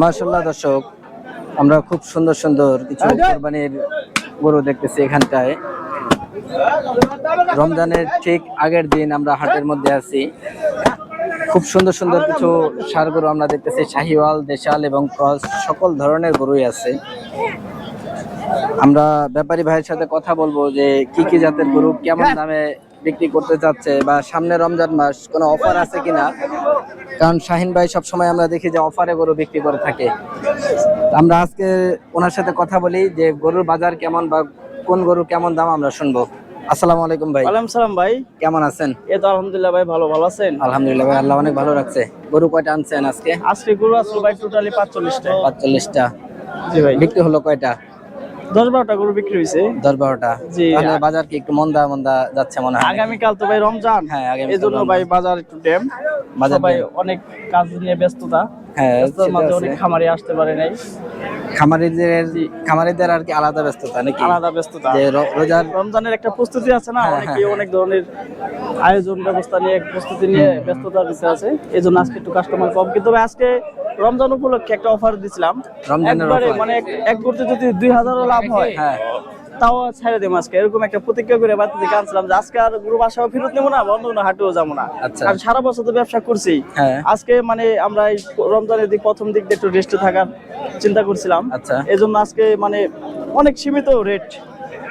মাশাল্লাহ দর্শক, আমরা খুব সুন্দর সুন্দর কিছু কোরবানির গরু দেখতেছি এখানটায়। রমজানের ঠিক আগের দিন আমরা হাটের মধ্যে আছি। খুব সুন্দর সুন্দর কিছু সার গরু আমরা দেখতেছি, শাহিওয়াল, দেশাল এবং ক্রস, সকল ধরনের গরুই আছে। আমরা ব্যাপারী ভাইয়ের সাথে কথা বলব যে কি কি জাতের গরু, কেমন দামে বিক্রি করতে চাচ্ছে বা সামনে রমজান মাস কোনো অফার আছে কিনা? কারণ শাহিন ভাই সবসময় আমরা দেখি যে অফারে গরু বিক্রি করে থাকে। আমরা আজকে ওনার সাথে কথা বলি যে গরুর বাজার কেমন বা কোন গরু কেমন দাম আমরা শুনব। আসসালামু আলাইকুম ভাই। ওয়ালাইকুম সালাম ভাই। কেমন আছেন? এ তো আলহামদুলিল্লাহ ভাই ভালো ভালো আছেন? আলহামদুলিল্লাহ ভাই আল্লাহ অনেক ভালো রাখছে। গরু কয়টা আনছেন আজকে? আজকে গরু আসলো ভাই টোটালি পাঁচচল্লিশটা। পাঁচচল্লিশটা। জি ভাই। বিক্রি হলো কয়টা? দশ বারোটা গরু বিক্রি হয়েছে। দশ বারোটা। জি। বাজার কি একটু মন্দা মন্দা যাচ্ছে মনে হয় আগামীকাল তো ভাই রমজান। হ্যাঁ, এই জন্য ভাই বাজার একটু ড্যাম। বাজার jam। অনেক কাজ নিয়ে ব্যস্ততা। হ্যাঁ মাঝে অনেক খামারি আসতে পারে নাই। খামারিদের খামারিদের আর কি আলাদা ব্যস্ততা নাকি? আলাদা ব্যস্ততা। যে রোজার রমজানের একটা প্রস্তুতি আছে না? হ্যাঁ, অনেকে হ্যাঁ। অনেক ধরনের আয়োজন ব্যবস্থা নিয়ে প্রস্তুতি নিয়ে ব্যস্ততার ভিতরে আছে। এই জন্য আজকে একটু কাস্টমার কম। কিন্তু ভাই আজকে রমজান উপলক্ষে একটা অফার দিছিলাম। একবারে মানে এক- করতে যদি দুই হাজারও লাভ হয় হ্যাঁ। তাও ছেড়ে দেবো আজকে। এরকম একটা প্রতিজ্ঞা করে বাড়িতে থেকে আনছিলাম যে আজকে আর গ্রুপ আসাও ফেরত নেব না বন্ধ না হাটেও যাব না। আর সারা বছর তো ব্যবসা করছি। হ্যাঁ। আজকে মানে আমরা এই রমজানের দিক প্রথম দিক দিয়ে একটু রেস্টে থাকার চিন্তা করছিলাম। আচ্ছা। এই জন্য আজকে মানে অনেক সীমিত রেট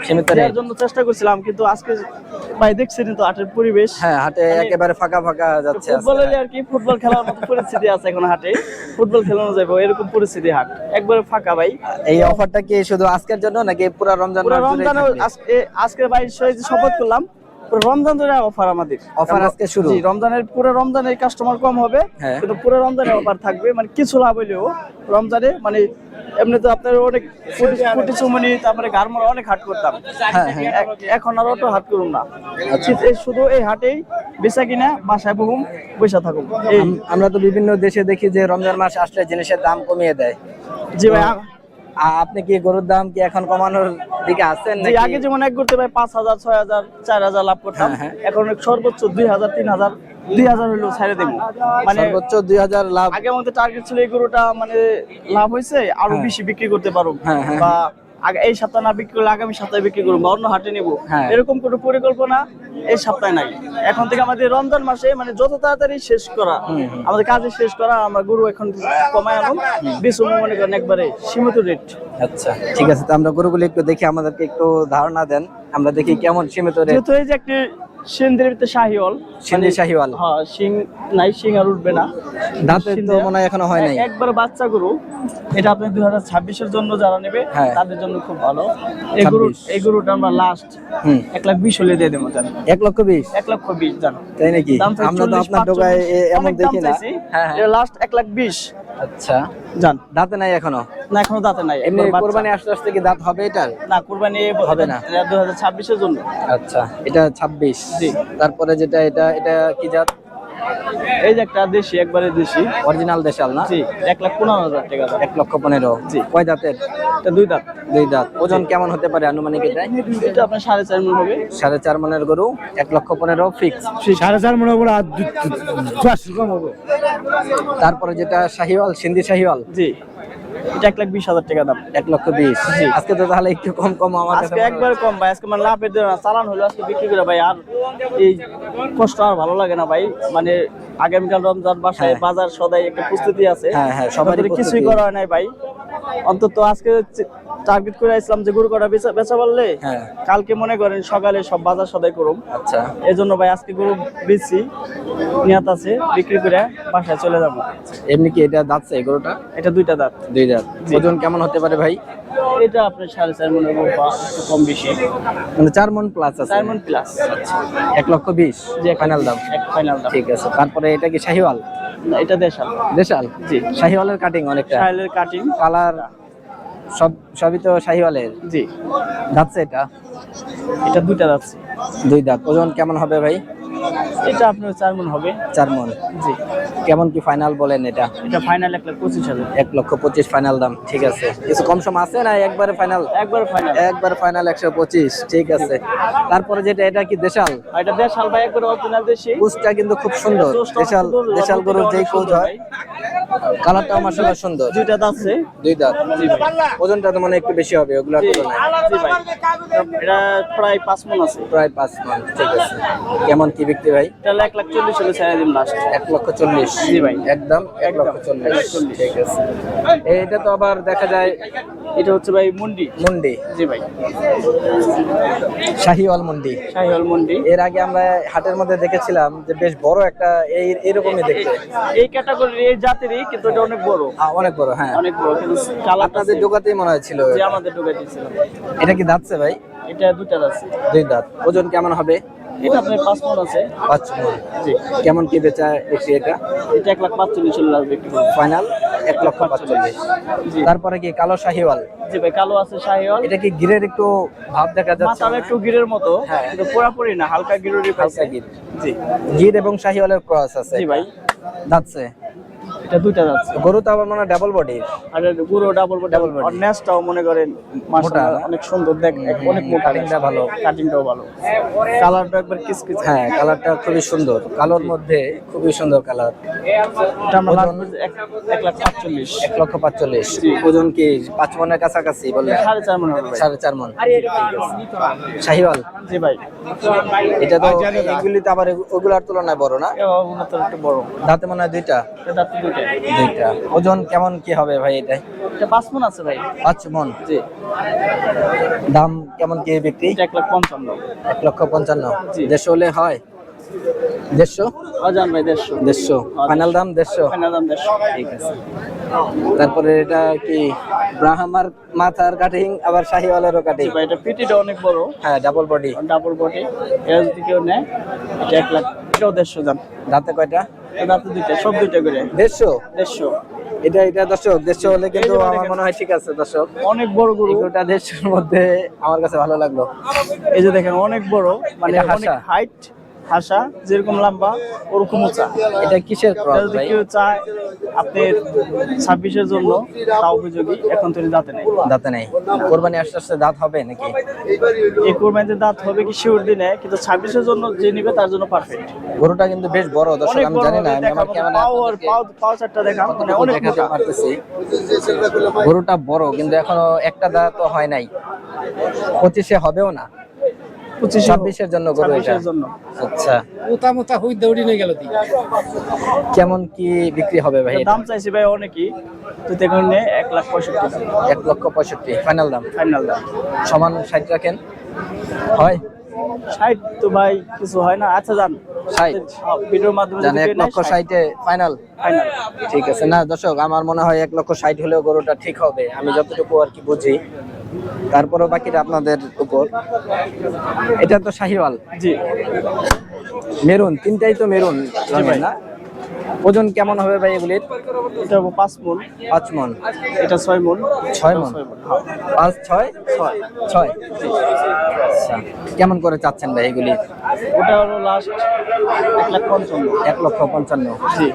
সীমিত জন্য চেষ্টা করছিলাম কিন্তু আজকে ভাই দেখছেন তো হাটের পরিবেশ। হ্যাঁ হাটে একেবারে ফাঁকা ফাঁকা যাচ্ছে ফুটবলের আর কি ফুটবল খেলার মতো পরিস্থিতি আছে এখন হাটে। ফুটবল খেলানো যাবে এরকম পরিস্থিতি হাট। একবারে ফাঁকা ভাই। এই অফারটা কি শুধু আজকের জন্য নাকি পুরো রমজান পুরো রমজানে? আজকে আজকে ভাই শপথ করলাম রমজান ধরে অফার আমাদের। Offer আজকে শুরু? জি রমজানের পুরো রমজানের কাস্টমার কম হবে হ্যাঁ। কিন্তু পুরো রমজানে অফার থাকবে। মানে কিছু লাভ হইলেও রমজানে মানে এমনি তো আপনার অনেক কুটি চুমনি তারপরে গারমোড়া অনেক হাট করতাম। হ্যাঁ, হ্যাঁ। এখন আর অত হাট করুন না। শুধু এই হাটেই বেচা কিনা বাসায় বহুম বসে থাকুন। আমরা তো বিভিন্ন দেশে দেখি যে রমজান মাস আসলে জিনিসের দাম কমিয়ে দেয়। জি ভাই আপনি কি গরুর দাম কি এখন কমানোর দিকে আছেন নাকি আগে যেমন এক করতে ভাই পাঁচ হাজার ছয় হাজার চার হাজার লাভ করতাম হ্যাঁ, হ্যাঁ। এখন সর্বোচ্চ দুই হাজার তিন হাজার দুই হাজার হইলেও ছেড়ে দেবো মানে সর্বোচ্চ দুই হাজার লাভ আগে আমাদের টার্গেট ছিল এই গরুটা মানে লাভ হয়েছে আরও হ্যাঁ। বেশি বিক্রি করতে পারো। বা এই সপ্তাহে না বিক্রি করলে আগামী সপ্তাহে বিক্রি করব অন্য হাটে নেব। হ্যাঁ। এরকম কোনো পরিকল্পনা এই সপ্তাহে নাই। এখন থেকে আমাদের রমজান মাসে মানে যত তাড়াতাড়ি শেষ করা আমাদের কাজে শেষ করা আমরা গরু এখন কমায় আনুন। বেশ মনে করেন একবারে সীমিত রেট আচ্ছা ঠিক আছে তো আমরা গরুগুলো একটু দেখি আমাদেরকে একটু ধারণা দেন। আমরা দেখি কেমন সীমিত রেট যেহেতু এই যে একটি ভিতরে শাহিওয়াল। হ্যাঁ নাই আর উঠবে না। তো মনে হয় এখনও হয় নাই। একবার বাচ্চা গরু। এটা আপনি দুই হাজার জন্য যারা নেবে হ্যাঁ। তাদের জন্য খুব ভালো। এই গরু এই গরুটা আমরা লাস্ট হুম। এক লাখ বিশ হলে দিয়ে দেবো জানো। লক্ষ বিশ? এক লক্ষ বিশ জানো। তাই নাকি? আমরা তো আপনার দোকায় এমন দেখি না। হ্যাঁ হ্যাঁ। লাস্ট এক লাখ বিশ। আচ্ছা। জান। দাঁতে নাই এখনও? না এখনও দাঁতে নাই। এমনি কুরবানি আসতে আসতে কি দাঁত হবে এটার? না কোরবানি হবে না। দু হাজার ছাব্বিশের জন্য। আচ্ছা এটা ছাব্বিশ। জি। তারপরে যেটা এটা এটা কি জাত? এই যে একটা দেশি একবারে দেশি অরিজিনাল দেশাল না জি এক লাখ পনেরো হাজার টাকা দাম এক লক্ষ পনেরো জি। কয় দাঁতের এটা দুই দাঁত দুই দাঁত ওজন কেমন হতে পারে আনুমানিক এটা এটা আপনার সাড়ে চার মন হবে সাড়ে চার মনের গরু এক লক্ষ পনেরো ফিক্স সাড়ে চার মনে করে আর দু- চারশো কম হবে তারপরে যেটা শাহিওয়াল সিন্ধি শাহিওয়াল জি এটা এক লাখ বিশ হাজার টাকা দাম। এক লক্ষ বিশ। আজকে তো তাহলে একটু কম কম আমার আজকে একবার কম ভাই আজকে মানে লাভের চালান হলো আজকে বিক্রি করে ভাই আর এই কষ্ট আর ভালো লাগে না ভাই। মানে আগামীকাল রমজান বাসায় বাজার সদাই একটা প্রস্তুতি আছে। হ্যাঁ, হ্যাঁ, আমাদের কিছুই করা হয় নাই ভাই। অন্তত আজকে টার্গেট করে আসলাম যে গরু কটা বেচা বেচা পারলে হ্যাঁ। কালকে মনে করেন সকালে সব বাজার সদাই করুম। আচ্ছা। এই জন্য ভাই আজকে গরু বেচছি নিয়াত আছে বিক্রি করে বাসায় চলে যাব। এমনি কি এটা দাঁত এই গরুটা? এটা দুইটা দাঁত। দুই দাঁত। ওজন কেমন হতে পারে ভাই? এটা আপনার সাড়ে চার মনের একটু কম বেশি। মানে চার মন প্লাস আছে। চার মন প্লাস এক লক্ষ বিশ? যে ফাইনাল দাম? এক ফাইনাল দাম। ঠিক আছে। তারপরে এটা কি শাহিওয়াল? না, এটা দেশাল। দেশাল? জি। শাহিওয়ালের কাটিং অনেকটা। শাইলের কাটিং কালার সব সবই তো শাহিওয়ালের? জি। দাঁতছে এটা এটা দুইটা যাচ্ছে দুই দাঁত। ওজন কেমন হবে ভাই? এটা আপনার চার মন হবে। চার মন। জি। কেমন কি ফাইনাল বলেন এটা? এটা ফাইনাল এক লক্ষ পঁচিশ হাজার। এক লক্ষ পঁচিশ ফাইনাল দাম ঠিক আছে। কিছু কম সম আছে না একবারে ফাইনাল একবার ফাইনাল একবার ফাইনাল একশো পঁচিশ ঠিক আছে। তারপরে যেটা এটা কি দেশাল? এটা দেশাল ভাই একবার অরিজিনাল দেশি। কুচটা কিন্তু খুব সুন্দর। দেশাল দেশাল গরুর যেই কোচ হয়। কালারটাও মাসাল্লাহ সুন্দর। দুইটা দাঁতছে দুই দাঁত। ওজনটা তো মানে একটু বেশি হবে ওগুলোর জি। তুলনায়। জি ভাই। এটা প্রায় পাঁচ মন আছে। প্রায় পাঁচ মান ঠিক আছে। কেমন কি বিক্রি ভাই? এটা এক লাখ চল্লিশ হলে ছেড়ে দিন লাস্ট এক লক্ষ চল্লিশ। জি ভাই। একদম এক লক্ষ চল্লিশ ঠিক আছে। এইটা তো আবার দেখা যায় এটা হচ্ছে ভাই মুন্ডি। মুন্ডি। জি ভাই। শাহিওয়াল মুন্ডি। শাহিওয়াল মুন্ডি। এর আগে আমরা হাটের মধ্যে দেখেছিলাম যে বেশ বড় একটা এই এরকমই দেখতে। এই ক্যাটাগরির এই জাতেরই কিন্তু এটা অনেক বড়। অনেক বড় হ্যাঁ। অনেক বড় কিন্তু আপনাদের ঢোকাতেই মনে হয়েছিল যে আমাদের ঢুকে দিয়েছিলাম এটা কি দাঁতছে ভাই? এটা দুটা আছে। দুই দাঁত। ওজন কেমন হবে? এটা আপনার পাঁচ মন আছে। পাঁচ মণ। জি। কেমন কি বেচা এটা? এটা এক লাখ পাঁচচল্লিশ চলে আসবে একটু ফাইনাল এক লক্ষ পাঁচচল্লিশ। তারপরে কি কালো শাহিওয়াল? জি ভাই কালো আছে শাহিওয়াল। এটা কি গিরের একটু ভাব দেখা যাচ্ছে একটু গিরের মতো হ্যাঁ। কিন্তু পুরাপুরি না হালকা গির। জি। গির এবং শাহিওয়ালের ক্রস আছে জি ভাই। দাঁতছে এটা দুইটা যাচ্ছে। গরু তো আবার মনে ডাবল বডির আর গুঁড়ো ডাবল Double ডাবল body। আর নেসটাও মনে করেন মাশাআল্লাহ অনেক সুন্দর দেখ অনেক মোটা কাটিংটা ভালো। কাটিংটাও ভালো। কালারটা একবার কিসকিস হ্যাঁ কালারটা খুবই সুন্দর। কালোর মধ্যে খুবই সুন্দর কালার এটা আমরা এক এক লাখ সাতচল্লিশ। এক লক্ষ পাঁচচল্লিশ। ওজন কি পাঁচ মনের কাছাকাছি বললে সাড়ে চার মনে হবে। ভাই। সাড়ে চার মন। শাহিওয়াল? জি ভাই। এটা তো এগুলি তো আবার ওগুলার তুলনায় বড় না? বাবু তো একটু বড়। দাঁতে মনে হয় দুইটা। এটা তো দুইটা। দুইটা ওজন কেমন কি হবে ভাই এটা? এটা পাঁচ মন আছে ভাই। পাঁচ মন জি। দাম কেমন কি বিক্রি? এক লাখ পঞ্চান্ন। এক লক্ষ পঞ্চান্ন। দেড়শো হলে হয়? দেড়শো? অজান ভাই দেড়শো। দেড়শো। ফাইনাল দাম দেড়শো? ফাইনাল দাম দেড়শো। ঠিক আছে। তারপরে এটা কি ব্রাহ্মার মাথার কাটিং আবার শাহিওয়ালেরও কাটিং ভাই এটা পিটিটা অনেক বড়। হ্যাঁ ডাবল বডি ডাবল বডি এটা যদি কেউ নেয়। এটা এক লাখ এটাও দেড়শো দাম। দাঁতে কয়টা? এটা দুইটা সব দুইটা করে। দেড়শো? দেড়শো। এটা এটা দর্শক দেড়শো হলে কিন্তু আমার মনে হয় ঠিক আছে দর্শক। অনেক বড় গরু। দেড়শোর মধ্যে আমার কাছে ভালো লাগল। এই যে দেখেন অনেক বড় মানে এটা হাইট হাসা যেরকম লম্বা ওরকম উঁচা এটা কিসের যদি কেউ চায় আপনার ছাব্বিশের জন্য তা উপযোগী এখন তো দাঁতে নেই। দাঁতে নেই। কোরবানি আস্তে আস্তে দাঁত হবে নাকি? এই কোরবানিতে দাঁত হবে কি শিওর দিনে কিন্তু ছাব্বিশের জন্য যে নিবে তার জন্য পারফেক্ট গরুটা কিন্তু বেশ বড় দর্শক আমি জানি না আমার ক্যামেরা পাও আর পাও পাও চারটা দেখা মানে অনেক দেখাতে পারতেছি। গরুটা বড় কিন্তু এখনও একটা দাঁত তো হয় নাই। পঁচিশে হবেও না। পঁচিশে ছাব্বিশের জন্য গরু ছাব্বিশের জন্য। আচ্ছা। মোটা মোটা হই দৌড়ি নিয়ে গেল কেমন কি বিক্রি হবে ভাই দাম চাইছি ভাই অনেকই। তো দেখুন এক লাখ পঁয়ষট্টি। এক লক্ষ পঁয়ষট্টি ফাইনাল দাম। ফাইনাল দাম। সমান ষাট রাখেন। হয়? ষাট তো ভাই কিছু হয় না। আচ্ছা যান। ভিডিওর মাধ্যমে জানে এক লক্ষ ষাটে ফাইনাল ফাইনাল ঠিক আছে। না দর্শক আমার মনে হয় এক লক্ষ ষাট হলেও গরুটা ঠিক হবে। আমি যতটুকু আর কি বুঝি। তারপরও বাকিটা আপনাদের উপর। এটা তো শাহিওয়াল। জি। মেরুন তিনটাই তো মেরুন না? ওজন কেমন হবে ভাই এগুলির? এটা পাঁচ মন। পাঁচ মন। এটা ছয় মন। ছয় মন। পাঁচ ছয়? ছয়। ছয়। আচ্ছা। কেমন করে চাচ্ছেন ভাই এগুলি? ওটা হলো লাস্ট এক লাখ পঞ্চান্ন। এক লক্ষ পঞ্চান্ন। জি।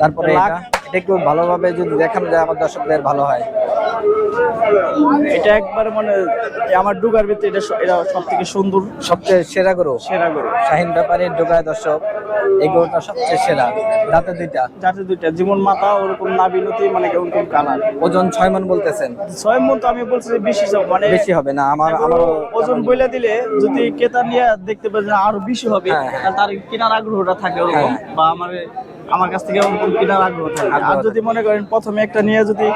তারপরে এটা? এটা একটু ভালোভাবে যদি দেখান যায় আমার দর্শকদের ভালো হয়। এটা একবার মানে আমার ডুগার ভিতরে এটা এটা সব থেকে সুন্দর সবচেয়ে সেরা গরু। সেরা গরু। শাহিন ব্যাপারীর ঢোকায় দর্শক এই গরুটা সবচেয়ে সেরা। দাঁতে দুইটা। যাতে দুইটা জীবন মাথা ওরকম নাবিনতি মানে ওরকম কালার। ওজন ছয় মন বলতেছেন। ছয় মন তো আমি বলছি যে বেশি সব মানে বেশি হবে না আমার আমারও ওজন বইলা দিলে যদি ক্রেতা নিয়ে দেখতে পারে আরও বেশি হবে হ্যাঁ, হ্যাঁ। তার কেনার আগ্রহটা থাকে ওরকম হ্যাঁ। বা আমার আমার কাছ থেকে ওরকম কেনার আগ্রহ থাকে আর যদি মনে করেন প্রথমে একটা নিয়ে যদি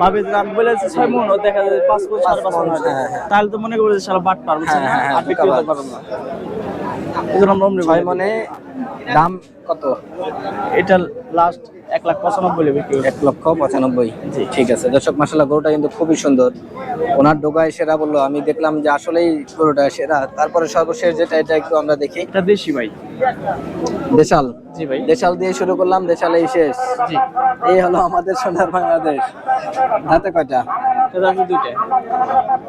ভাবে যে আমি বলেছি ছয় মন ও দেখা যায় পাঁচ মন সাড়ে পাঁচ মন হয়। হ্যাঁ। তাহলে তো মনে করবে যে সারা বাট পারব হ্যাঁ, আর বিক্রি করতে পারব না। এই জন্য আমরা মনে দাম কত? এটা লাস্ট এক লাখ পঁচানব্বই বিক্রি এক লক্ষ পঁচানব্বই। জি। ঠিক আছে। দর্শক মাসাল্লাহ গরুটা কিন্তু খুবই সুন্দর। ওনার ডোকায় সেরা বলল আমি দেখলাম যে আসলেই গরুটা সেরা। তারপরে সর্বশেষ যেটা এটা একটু আমরা দেখি। এটা দেশি ভাই। দেশাল। জি ভাই। দেশাল দিয়ে শুরু করলাম দেশালেই শেষ। জি। এই হলো আমাদের সোনার বাংলাদেশ। হাতে কয়টা? এটা দুইটা।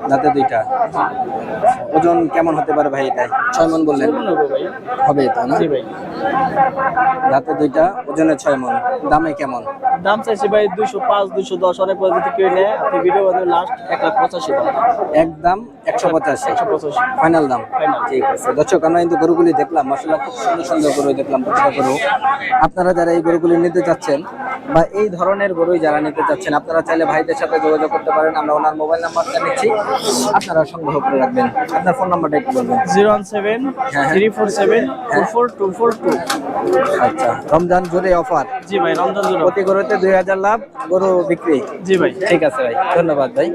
দাঁতে দুইটা। ওজন কেমন হতে পারে ভাই এটা ছয় মন বললেন। হবে তো না? দাঁতে দুইটা ওজনে ছয় মন। দামে কেমন? দাম চাইছি ভাই দুইশো পাঁচ দুইশো দশ। অনেক পরে যদি কেউ নেয় আপনি ভিডিও বান্ধব লাস্ট এক লাখ পঁচাশি দাম। একদম একশো পঁচাশি। একশো পঁচাশি। ফাইনাল দাম। ঠিক আছে। দর্শক আমরা কিন্তু গরুগুলি দেখলাম। আসলে খুব সুন্দর সুন্দর গরু দেখলাম প্রতিটা গরু। আপনারা যারা এই গরুগুলি নিতে চাচ্ছেন বা এই ধরনের গরুই যারা নিতে চাচ্ছেন আপনারা চাইলে ভাইদের সাথে যোগাযোগ করতে পারেন। আমরা ওনার মোবাইল নাম্বারটা নিচ্ছি আপনারা সংগ্রহ করে রাখবেন। আপনার ফোন নাম্বারটা একটু বলবেন। জিরো ওয়ান সেভেন হ্যাঁ। Three four seven two four two four two. আচ্ছা রমজান জুড়ে অফার। জি ভাই রমজান জুড়ে প্রতি গরুতে দুই হাজার লাভ গরু বিক্রি। জি ভাই। ঠিক আছে ভাই ধন্যবাদ ভাই।